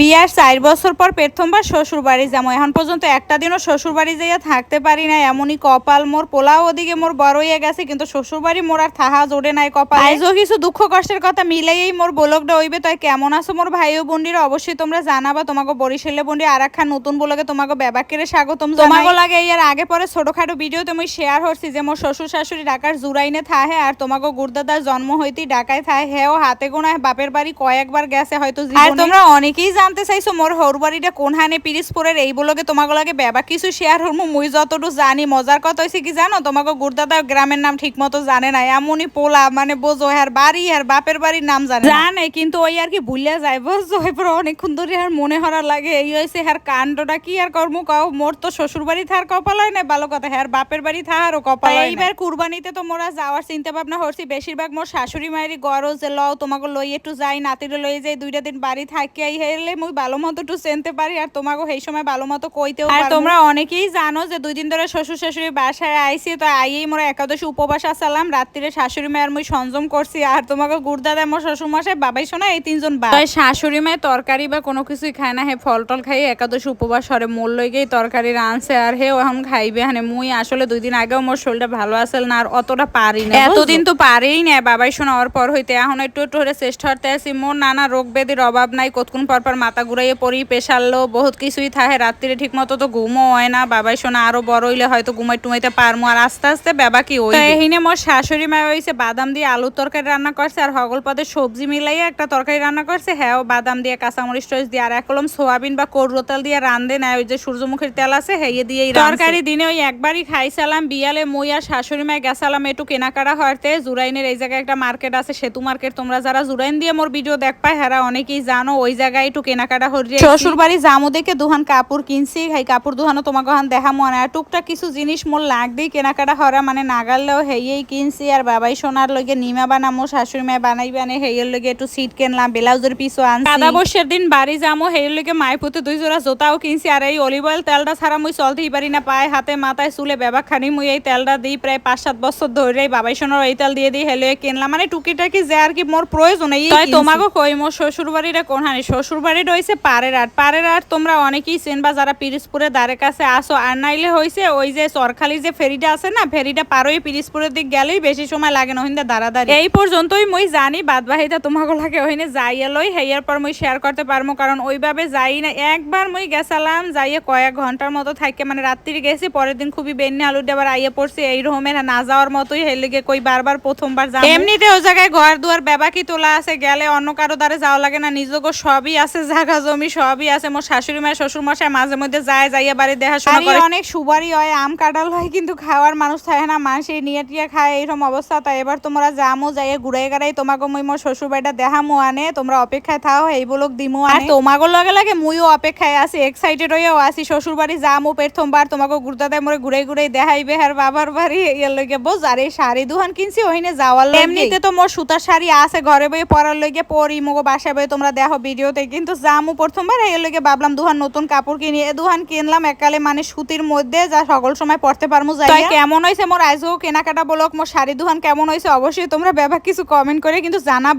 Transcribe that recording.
বিয়ার চার বছর পর প্রথমবার শ্বশুর বাড়ি যাব। এখন পর্যন্ত একটা দিনও শ্বশুর বাড়ি যাইয়া থাকতে পারি না এমনই কপাল মোর পোলাও ওদিকে মোর বড় হয়ে গেছে কিন্তু শ্বশুর বাড়ি মোর আর থাহা জোড়ে নাই কপাল। আইজও কিছু দুঃখ কষ্টের কথা মিলেই মোর বলকটা হইবে তাই কেমন আছো মোর ভাই ও বোনডির অবশ্যই তোমরা জানাবা। তোমাকে বরিশালে বন্ডি আর একখান নতুন বলকে তোমাকে ব্যাবাকেরে স্বাগতম তোমাকে লাগে এর আগে পরে ছোটখাটো ভিডিও তুমি শেয়ার হচ্ছি যে মোর শ্বশুর শাশুড়ি ঢাকার জুরাইনে থাহে আর তোমাকে গুরদাদার জন্ম হইতেই ঢাকায় থাহে। হেও হাতে গোনায় বাপের বাড়ি কয়েকবার গেছে হয়তো আর তোমরা অনেকেই জানতে চাইছো মোর হর বাড়িটা কোন হানে পিরিসপুরের এই বলকে তোমাকে লাগে ব্যাবা কিছু শেয়ার হরমু মুই যতটুকু জানি মজার কথা হয়েছে কি জানো তোমাকে গুরদাদা গ্রামের নাম ঠিক মতো জানে না এমনই পোলা মানে বোঝো আর বাড়ি আর বাপের বাড়ির নাম জানে জানে কিন্তু ওই আর কি ভুলিয়া যায় বুঝছ এরপর অনেকক্ষণ ধরে আর মনে হরা লাগে এই হয়েছে আর কাণ্ডটা কি আর কর্ম কাও মোর তো শ্বশুর বাড়ি থার কপাল হয় না ভালো কথা হ্যাঁ বাপের বাড়ি থারও কপাল হয়। এইবার কুরবানিতে তো মোরা যাওয়ার চিন্তা ভাবনা করছি বেশিরভাগ মোর শাশুড়ি মায়েরই গরজ যে লও তোমাকে লই একটু যাই নাতিরে লই যাই দুইটা দিন বাড়ি থাকি হেলে মুই ভালো মতো একটু চেনতে পারি আর তোমাকে সেই সময় ভালো মতো কইতেও আর তোমরা অনেকেই জানো যে দুই দিন ধরে শ্বশুর শাশুড়ি বাসায় আইছি তো আইয়েই মোরা একাদশী উপবাস আসালাম। রাত্রিরে শাশুড়ি মায়ের মুই সংযম করছি। আর তোমাকে গুড়দাদা মোর শ্বশুর মশাই বাবাই শোনা এই তিনজন বা শাশুড়ি মায়ের তরকারি বা কোনো কিছুই খায় না। হে ফল টল খাই একাদশী উপবাস হরে মোর লইগেই তরকারি রানছে আর হে এখন খাইবে। হানে মুই আসলে দুই দিন আগেও মোর শরীরটা ভালো আসল না আর অতটা পারি না এতদিন তো পারেই না বাবাই শোনা ওর পর হইতে এখন একটু একটু হরে চেষ্টা করতে আসি মোর নানা রোগ ব্যাধির অভাব নাই। কতক্ষণ পর পর মাথা ঘুরাইয়ে পড়ি পেশাললো বহুত কিছুই থাকে। রাত্রিরে ঠিক মতো তো ঘুমও হয় না। বাবাই শোনা আরও বড় হইলে হয়তো ঘুমাই টুমাইতে পারমো। আর আস্তে আস্তে বাবা কি ওই এহিনে মোর শাশুড়ি মা হইছে বাদাম দিয়ে আলুর তরকারি রান্না করছে আর হগল পদে সবজি মিলাইয়া একটা তরকারি রান্না করছে। হ্যাঁ ও বাদাম দিয়ে কাঁচামরিচ টরিচ দিয়ে আর এক কলম সোয়াবিন বা করো তেল দিয়ে রান্ধে না। ওই যে সূর্যমুখীর তেল আছে হেয়ে দিয়ে তরকারি দিনে ওই একবারই খাইছিলাম বিয়ালে মই আর শাশুড়ি মায় গেছিলাম একটু কেনাকাটা হরতে জুরাইনের এই জায়গায় একটা মার্কেট আছে সেতু মার্কেট। তোমরা যারা জুরাইন দিয়ে মোর ভিডিও দেখ পায় হেরা অনেকেই জানো ওই জায়গায় একটু কেনাকাটা হরি শ্বশুর বাড়ি জামু দেখে দুহান কাপড় কিনছি। খাই কাপড় দুহানো তোমাকে হান দেখা মনে আর টুকটাক কিছু জিনিস মোর লাগবেই কেনাকাটা হরা মানে নাগালেও হেয়েই কিনছি। আর বাবাই সোনার লগে নিমা বানামো শাশুড়ি মায় বানাই বানে হেয়ের লগে একটু সিট কিনলাম ব্লাউজের পিছু আনছি। কাদা বর্ষের দিন বাড়ি যামো হেয়ের লগে মাই পুতে দুই জোড়া জোতাও কিনছি। আর এই অলিভ অয়েল তেলটা ছাড়া মুই চলতেই পারি না। পায়ে হাতে মাথায় চুলে বেবা খানি মুই এই তেলটা দিই প্রায় পাঁচ সাত বছর ধরে। বাবাই সোনার এই তেল দিয়ে দিই হেলে কিনলাম। মানে টুকিটাকি যে আর কি মোর প্রয়োজন এই তোমাকে কই মোর শ্বশুর বাড়িটা কোন হানি শ্বশুর বাড়িটা হইছে পাড়ের আট পাড়ের আট তোমরা অনেকেই চেনবা যারা পিরিসপুরের ধারে কাছে আসো। আর নাইলে হয়েছে ওই যে সরখালির যে ফেরিটা আছে না, ফেরিটা পারোই পিরিসপুরের দিক গেলেই বেশি সময় লাগে না ওহিন্দা দাঁড়াদাঁড়ি। এই পর্যন্তই মই জানি বাদ বাহিতা তোমাকে লাগে ওহিনে যাইয়া লই হেয়ার পর মই শেয়ার করতে পারব কারণ ওইভাবে যাই না। একবার মই গেছালাম, যাইয়ে কয়েক ঘণ্টার মতো থাকে মানে রাত্রি গেছি, পরের দিন খুবই বেন্নি আলু আবার আইয়ে পড়ছি, এই রকমের না যাওয়ার মতোই হেলিগে কই বারবার প্রথমবার যাব। এমনিতে ও জায়গায় ঘর দুয়ার বেবাকি তোলা আছে, গেলে অন্য কারও দ্বারে যাওয়া লাগে না, নিজগ সবই আছে জায়গা জমি সবই আছে। মোর শাশুড়ি মায়ের শ্বশুর মশাই মাঝে মধ্যে যায় যাইয়া বাড়ি দেখাশোনা করে। অনেক সুবারই হয় আম কাঁঠাল হয় কিন্তু খাওয়ার মানুষ থাকে না। মানুষ নিয়ে টিয়ে খায় এইরকম অবস্থা। তাই এবার তোমরা যামো যাইয়ে ঘুরে গাড়াই তোমাকে মুই মোর শ্বশুর বাড়িটা দেখামো আনে। তোমরা অপেক্ষায় থাও এই বলক দিমু আর তোমাকে লগে লাগে মুইও অপেক্ষায় আছি এক্সাইটেড হয়েও আছি। শ্বশুর বাড়ি যামো প্রথমবার তোমাকে দেয় মোরে ঘুরে ঘুরে দেখাইবে আর বাবার বাড়ি এর লগে বোঝ আর এই শাড়ি দুহান কিনছি ওইনে যাওয়ার লগে। এমনিতে তো মোর সুতার শাড়ি আছে ঘরে বই পরার লগে পরি মগো বাসায় বই তোমরা দেখো ভিডিওতে কিন্তু যামু প্রথমবার এর লগে ভাবলাম দুহান নতুন কাপড় কিনি। এ দুহান কিনলাম এককালে মানে সুতির মধ্যে যা সকল সময় পড়তে পারমু যাই কেমন হয়েছে? মোর আজও কেনাকাটা বলক মোর শাড়ি দুহান কেমন হয়েছে? অবশ্যই তোমরা ব্যাপার কিছু কমেন্ট করে কিন্তু জানাবা।